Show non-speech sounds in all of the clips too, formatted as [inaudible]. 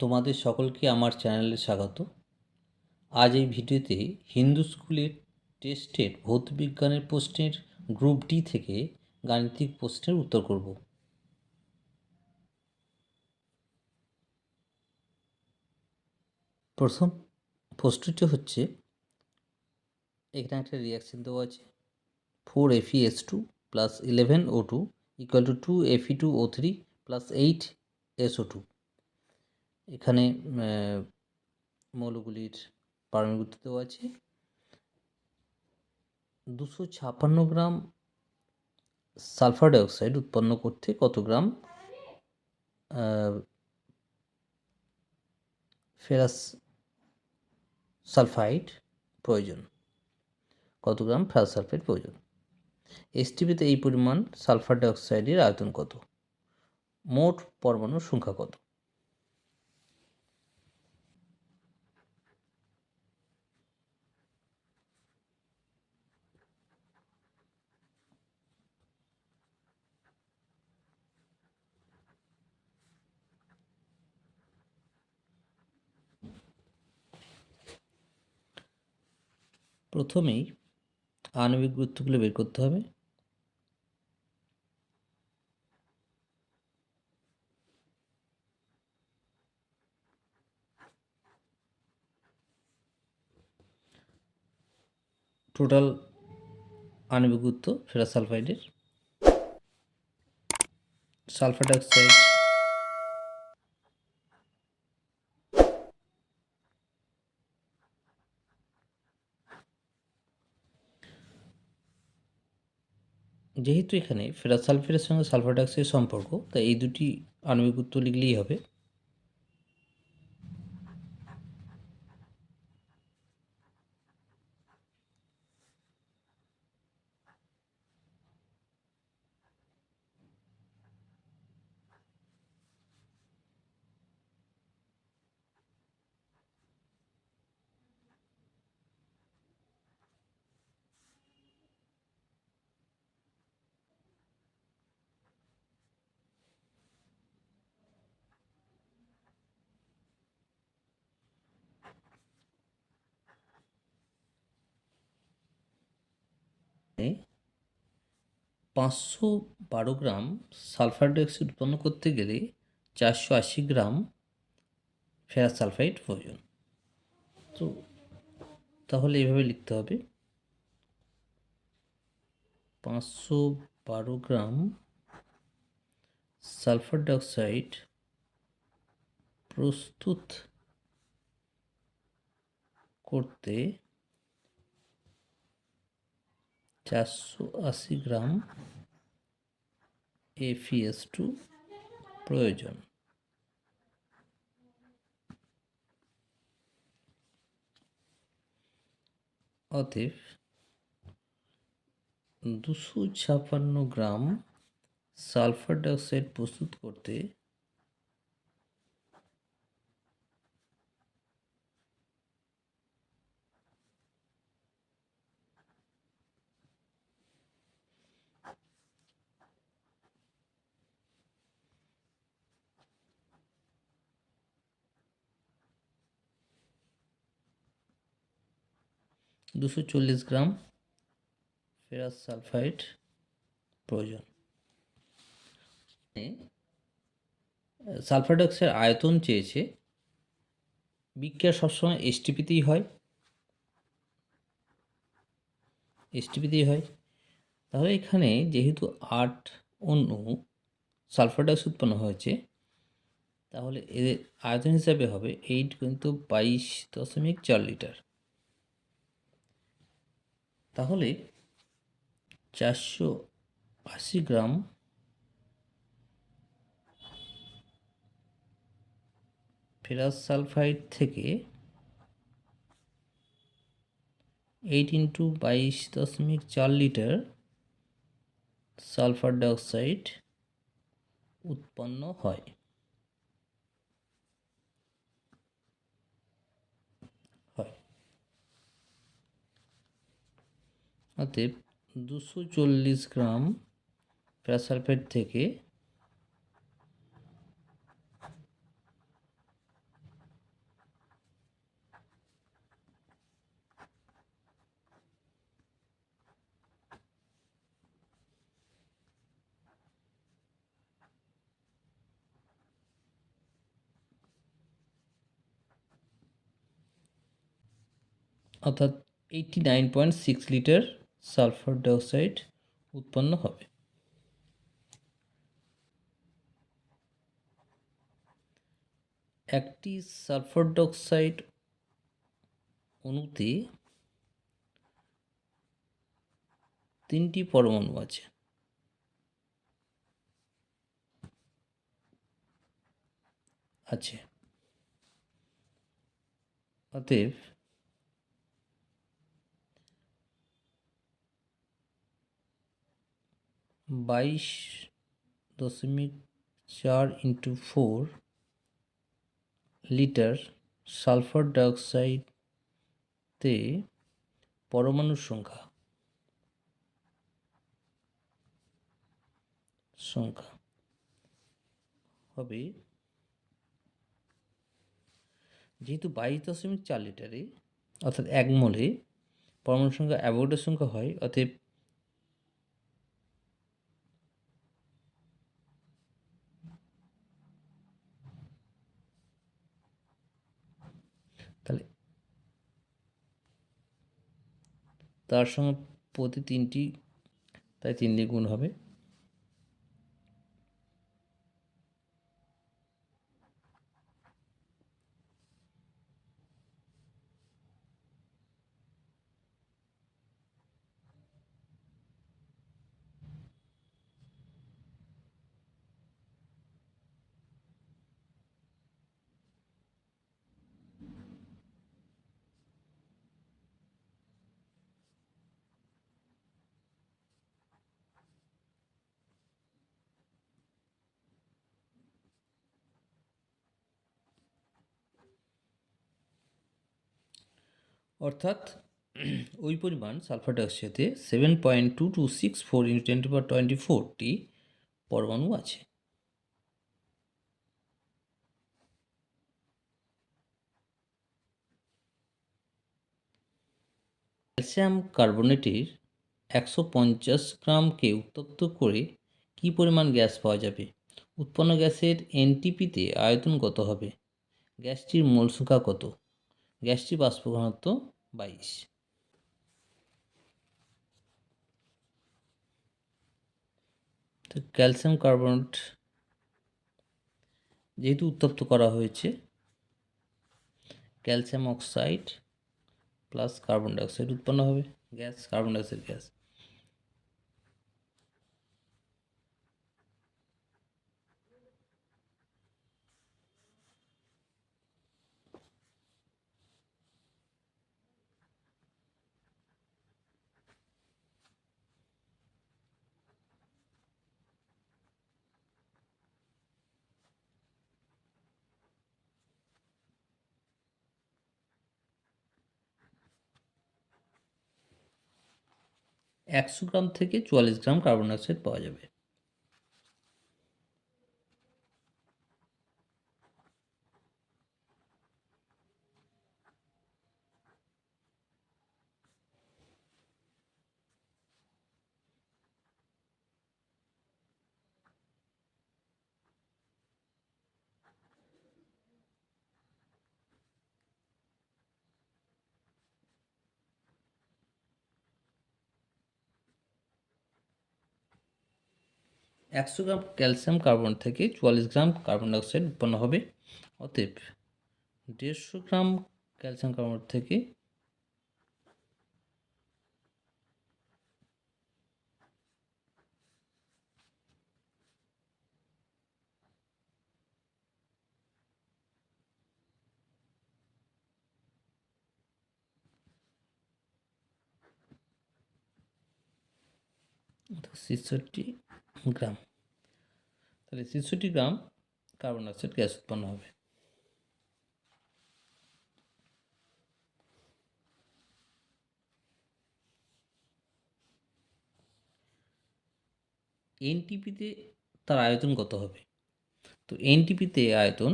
তোমাদের সকলকে আমার চ্যানেলে স্বাগত। আজ এই ভিডিওতে হিন্দু স্কুলের টেস্টের ভৌতবিজ্ঞানের প্রশ্নের গ্রুপ ডি থেকে গাণিতিক প্রশ্নের উত্তর করব। প্রথম প্রশ্নটি হচ্ছে, এখানে একটা রিয়াকশন দেওয়া আছে। Four FE S two plus eleven O two equal to two FE two O three plus eight S O two এখানে মৌলগুলির পারমাণবিক দেওয়া আছে। দুশো ছাপান্ন গ্রাম সালফার ডাইঅক্সাইড উৎপন্ন করতে কত গ্রাম ফেরাস সালফাইড প্রয়োজন? কত গ্রাম ফেরাস সালফাইড প্রয়োজন? এসটিপিতে এই পরিমাণ সালফার ডাইঅক্সাইডের আয়তন কত? মোট পরমাণুর সংখ্যা কত? প্রথমেই আণবিক গুরুত্বগুলো বের করতে হবে। টোটাল আণবিক গুরুত্ব ফেরাস সালফাইডের। সালফার ডাইঅক্সাইড যেহেতু এখানে ফেরাত সালফেটের সঙ্গে সালফার ডাইঅক্সাইডের সম্পর্ক, তাই এই দুটি আণবিক উত্তর লিখলেই হবে। পাঁচশো বারো গ্রাম সালফার ডাইঅক্সাইড উৎপন্ন করতে গেলে চারশো আশি গ্রাম ফেরাস সালফাইড প্রয়োজন। তো তাহলে এভাবে লিখতে হবে। পাঁচশো বারো গ্রাম সালফার ডাইঅক্সাইড প্রস্তুত করতে চারশো আশি গ্রাম এফিএস টু প্রয়োজন। অতএব দুশো ছাপান্ন গ্রাম সালফার ডাইঅক্সাইড প্রস্তুত করতে দুশো চল্লিশ গ্রাম ফেরাস সালফাইড প্রয়োজন। সালফার ডাইঅক্সাইড আয়তন চেয়েছে, বিক্রিয়া সবসময় এসটিপিতেই হয়। এসটিপিতেই হয়। তাহলে এখানে যেহেতু আট অণু সালফার ডাইঅক্সাইড উৎপন্ন হয়েছে, তাহলে এদের আয়তন হিসাবে হবে এইট কিন্তু বাইশ দশমিক চার লিটার। তাহলে চারশো আশি গ্রাম ফেরাস সালফাইড থেকে এইট ইন্টু বাইশ দশমিক চার লিটার সালফার ডাইঅক্সাইড উৎপন্ন হয়। অতএব দুশো চল্লিশ গ্রাম প্রেসারফেট থেকে অর্থাৎ eighty nine point six litre sulphur dioxide উৎপন্ন হবে। একটি সালফার ডাইঅক্সাইড অণুতে তিনটি পরমাণু আছে। আছে। অতএব বাইশ দশমিক চার ইন্টু ফোর লিটার সালফার ডাইঅক্সাইডতে পরমাণুর সংখ্যা। সংখ্যা। হবে যেহেতু বাইশ দশমিক চার লিটারে, অর্থাৎ এক মোলে পরমাণু সংখ্যা অ্যাভোগাড্রোর সংখ্যা হয়, অতএব তাহলে তার সঙ্গে প্রতি তিনটি তাই তিন দিয়ে গুণ হবে। অর্থাৎ [clears throat] ওই পরিমাণ sulphur ডাইঅক্সাইডে seven point two two six four into ten to twenty forty পরমাণু আছে। ক্যালসিয়াম কার্বনেটের একশো পঞ্চাশ গ্রামকে উত্তপ্ত করে কি পরিমাণ গ্যাস পাওয়া যাবে? উৎপন্ন গ্যাসের এনটিপিতে আয়তন কত হবে? গ্যাসটির মোল সংখ্যা কত? গ্যাসটির বাষ্প ঘনত্ব বাইশ। তো ক্যালসিয়াম কার্বনেট যেহেতু উত্তপ্ত করা হয়েছে, calcium oxide plus carbon dioxide উৎপন্ন হবে, গ্যাস, কার্বন ডাইঅক্সাইড গ্যাস। একশো গ্রাম থেকে চুয়াল্লিশ গ্রাম কার্বন ডাইঅক্সাইড পাওয়া যাবে। একশো গ্রাম ক্যালসিয়াম কার্বন থেকে চুয়াল্লিশ গ্রাম কার্বন ডাইঅক্সাইড উৎপন্ন হবে। অতএব দেড়শো গ্রাম ক্যালসিয়াম কার্বন থেকে ছেষট্টি গ্রাম। তাহলে ছেষট্টি গ্রাম কার্বন ডাইঅক্সাইড গ্যাস উৎপন্ন হবে। এনটিপিতে তার আয়তন কত হবে? তো এনটিপিতে আয়তন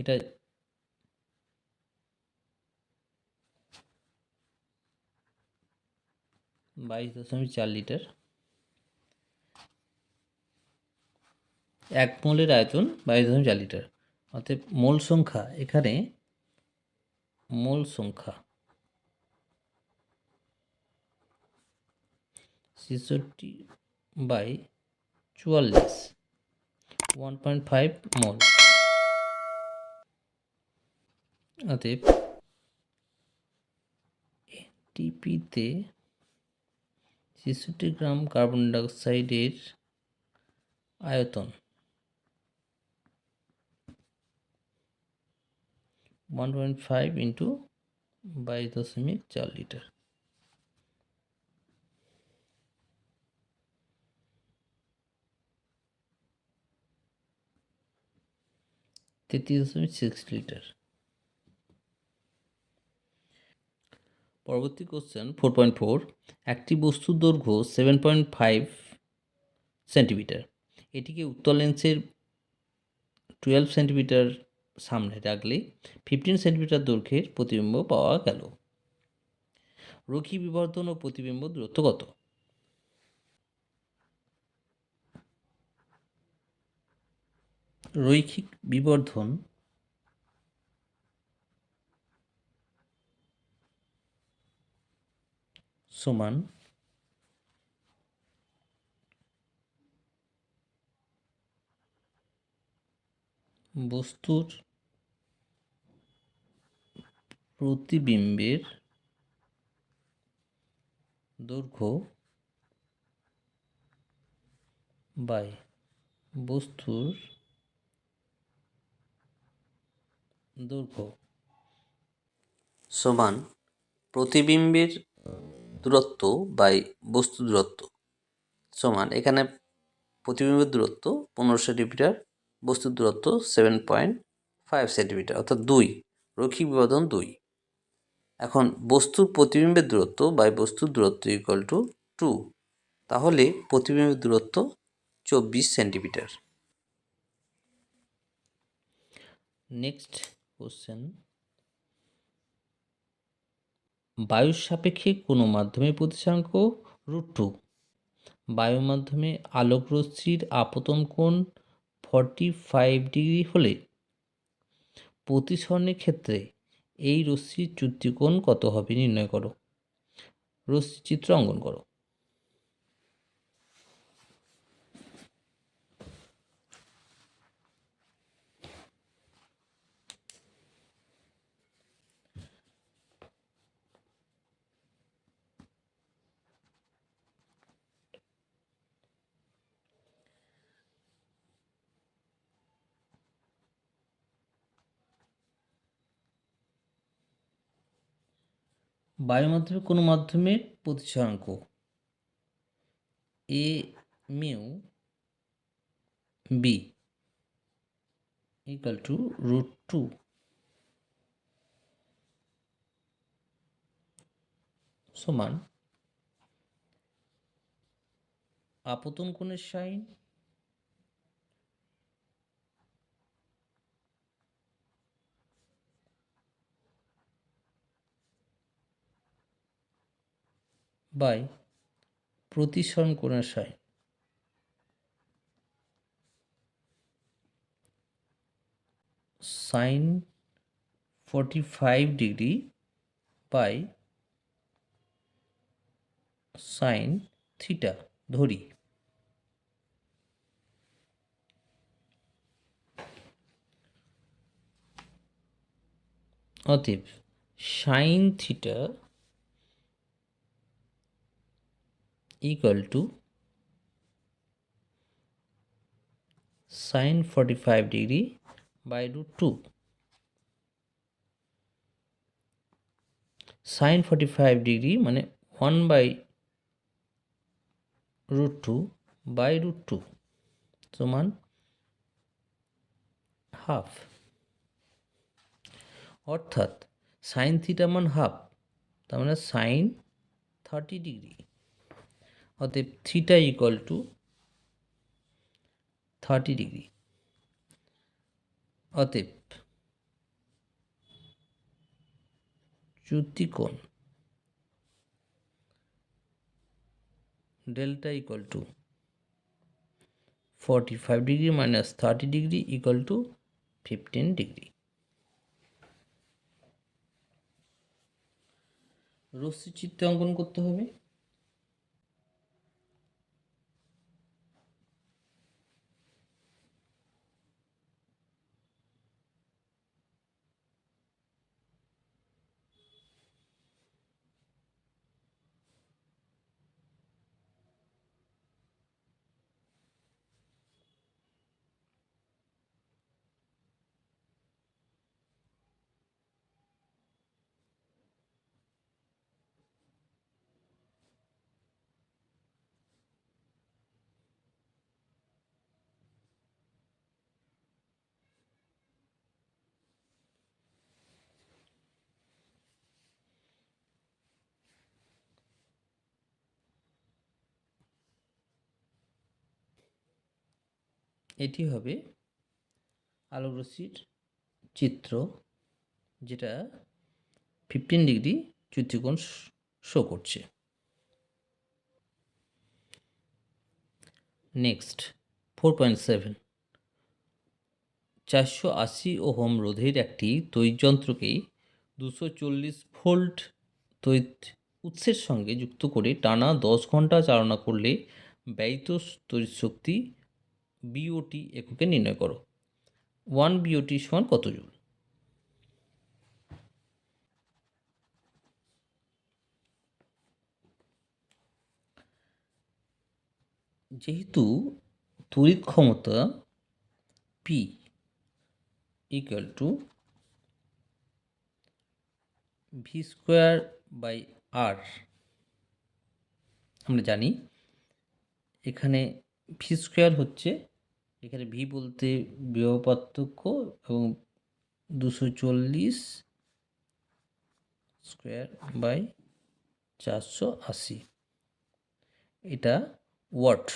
এটা বাইশ দশমিক চার লিটার এক মোলের আয়তন বাইশ দশমিক চার লিটার। অর্থাৎ মোল সংখ্যা এখানে মোল সংখ্যা। ছেষট্টি বাই চুয়াল্লিশ, ওয়ান পয়েন্ট ফাইভ মোল। অতএব টিপিতে ছেষট্টি গ্রাম কার্বন ডাইঅক্সাইডের আয়তন ওয়ান পয়েন্ট ফাইভ ইন্টু বাইশ দশমিক চার লিটার তেত্রিশ দশমিক সিক্স লিটার পরবর্তী কোশ্চেন ফোর পয়েন্ট ফোর একটি বস্তুর দৈর্ঘ্য সেভেন পয়েন্ট ফাইভ সেন্টিমিটার এটিকে উত্তর লেন্সের টুয়েলভ সেন্টিমিটার সামনে রাখলে ফিফটিন সেন্টিমিটার দৈর্ঘ্যের প্রতিবিম্ব পাওয়া গেল। রক্ষী বিবর্ধন ও প্রতিবিম্ব দূরত্ব কত? রৈখিক বিবর্ধন সমান বস্তুর প্রতিবিম্বের দৈর্ঘ্য বাই বস্তুর দৈর্ঘ্য সমান প্রতিবিম্বের দূরত্ব বাই বস্তু দূরত্ব সমান এখানে প্রতিবিম্বের দূরত্ব পনেরো সেন্টিমিটার বস্তুর দূরত্ব সেভেন পয়েন্ট ফাইভ সেন্টিমিটার, অর্থাৎ দুই, রৈখিক বিবর্ধন দুই। এখন বস্তুর প্রতিবিম্বের দূরত্ব বাই বস্তুর দূরত্ব ইকুয়াল টু টু তাহলে প্রতিবিম্বের দূরত্ব চব্বিশ সেন্টিমিটার নেক্সট কোশ্চেন বায়ুর সাপেক্ষে কোনো মাধ্যমে প্রতিসাঙ্ক রুট টু বায়ু মাধ্যমে আলোক রশ্মির আপতন কোণ ফর্টি ফাইভ ডিগ্রি হলে প্রতিসরণের ক্ষেত্রে এই রশ্মির চ্যুতিকোণ কত হবে নির্ণয় করো। রশ্মি চিত্র অঙ্কন করো। বায়ু মাধ্যমে কোনো মাধ্যমের প্রতিসরাঙ্ক। A mu B equal to root two সমান আপতন কোণের সাইন বাই প্রতিসরণ কোণের sine. Sine forty five degree by sine theta ধরি। অতএব sine theta equal to sin 45 degree by root 2 sin 45 degree মানে 1 by root 2 by root 2 সমান half অর্থাৎ সাইন থিটা মান হাফ তার মানে সাইন থার্টি ডিগ্রি অতএব theta equal to thirty degree অতএব চ্যুতিকোণ delta equal to forty five degree minus thirty degree equal to fifteen degree রশ্মি চিত্র অঙ্কন করতে হবে। এটি হবে আলোকরশ্মির চিত্র, যেটা ফিফটিন ডিগ্রি চ্যুতিকোণ শো করছে। নেক্সট ফোর পয়েন্ট সেভেন চারশো আশি ওহম রোধের একটি তৈযন্ত্রকে দুশো চল্লিশ ভোল্ট তড়িৎ উৎসের সঙ্গে যুক্ত করে টানা দশ ঘণ্টা চালনা করলে ব্যয়িত তড়িৎ শক্তি বিওটি এককে নির্ণয় করো। ওয়ান বিওটি সমান কত জুল? যেহেতু তড়িৎ ক্ষমতা P equal to V square by R আমরা জানি, এখানে ভি স্কোয়ার হচ্ছে এখানে ভি বলতে বিবাহ পার্থক্য এবং দুশো চল্লিশ স্কোয়ার বাই চারশো আশি। এটা ওয়াট?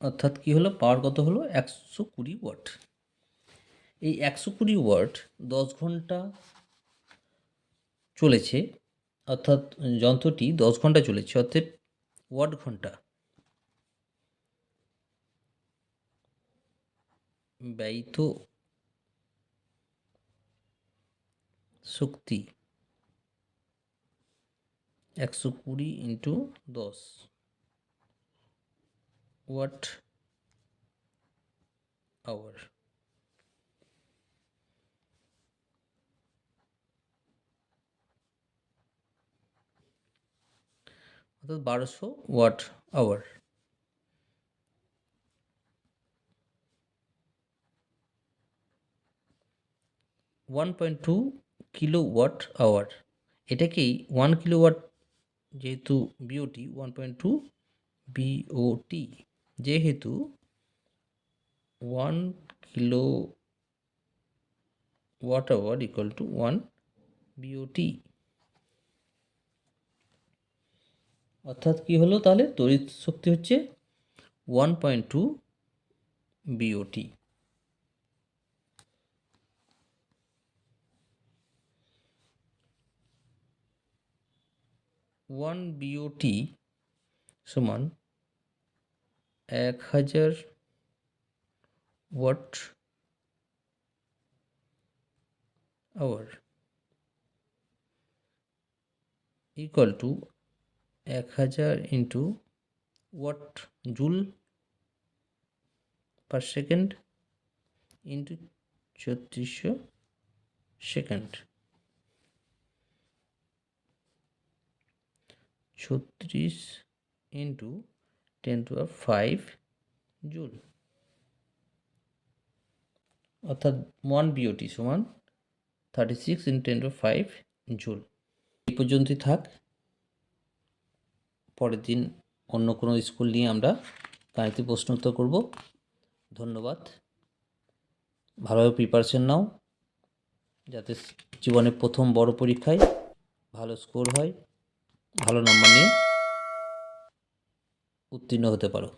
অর্থাৎ কী হলো? পাওয়ার কত হলো? একশো কুড়ি ওয়াট। এই একশো কুড়ি ওয়াট দশ ঘণ্টা চলেছে, অর্থাৎ যন্ত্রটি দশ ঘণ্টা চলেছে, অর্থাৎ ওয়াট ঘণ্টা। ব্যয়িত শক্তি একশো কুড়ি ইন্টু দশ। ওয়াট আওয়ার অর্থাৎ বারোশো watt hour one point two kilowatt hour এটাকেই ওয়ান কিলো ওয়াট যেহেতু BOT one point two BOT যেহেতু one kilowatt hour equal to one BOT অর্থাৎ কি হলো তাহলে? তড়িৎ শক্তি হচ্ছে one point two BOT one BOT সমান এক হাজার ওয়াট আওয়ার ইকুয়াল টু এক হাজার into watt joule per second into ছত্রিশশো সেকেন্ড। ছত্রিশ into ten to five joule. অর্থাৎ ওয়ান বিওটি সমান thirty six into ten to five joule. এই পর্যন্তই থাক। পরের দিন অন্য কোনো স্কুল নিয়ে আমরা গাণিতিক প্রশ্ন উত্তর করব। ধন্যবাদ। ভালোভাবে প্রিপারেশন নাও। যাতে জীবনের প্রথম বড় পরীক্ষায় ভালো স্কোর হয়, ভালো নম্বর নিয়ে। উত্তীর্ণ হতে পারো।